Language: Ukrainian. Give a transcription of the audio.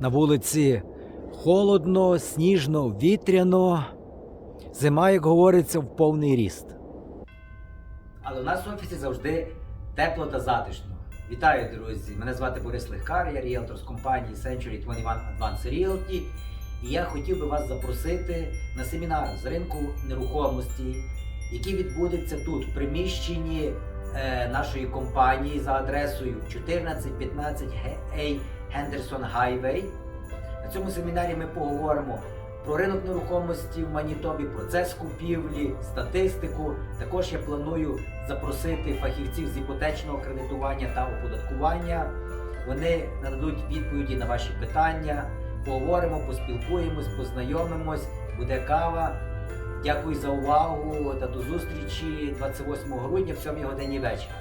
На вулиці холодно, сніжно, вітряно. Зима, як говориться, в повний ріст. Але у нас в офісі завжди тепло та затишно. Вітаю, друзі! Мене звати Борис Легкар, я ріелтор з компанії Century 21 Advance Realty. І я хотів би вас запросити на семінар з ринку нерухомості, який відбудеться тут, в приміщенні нашої компанії за адресою 1415 A Henderson Highway. На цьому семінарі ми поговоримо про ринок нерухомості в Манітобі, процес купівлі, статистику. Також я планую запросити фахівців з іпотечного кредитування та оподаткування. Вони нададуть відповіді на ваші питання. Поговоримо, поспілкуємось, познайомимось, буде кава. Дякую за увагу та до зустрічі 28 грудня в 7 годині вечора.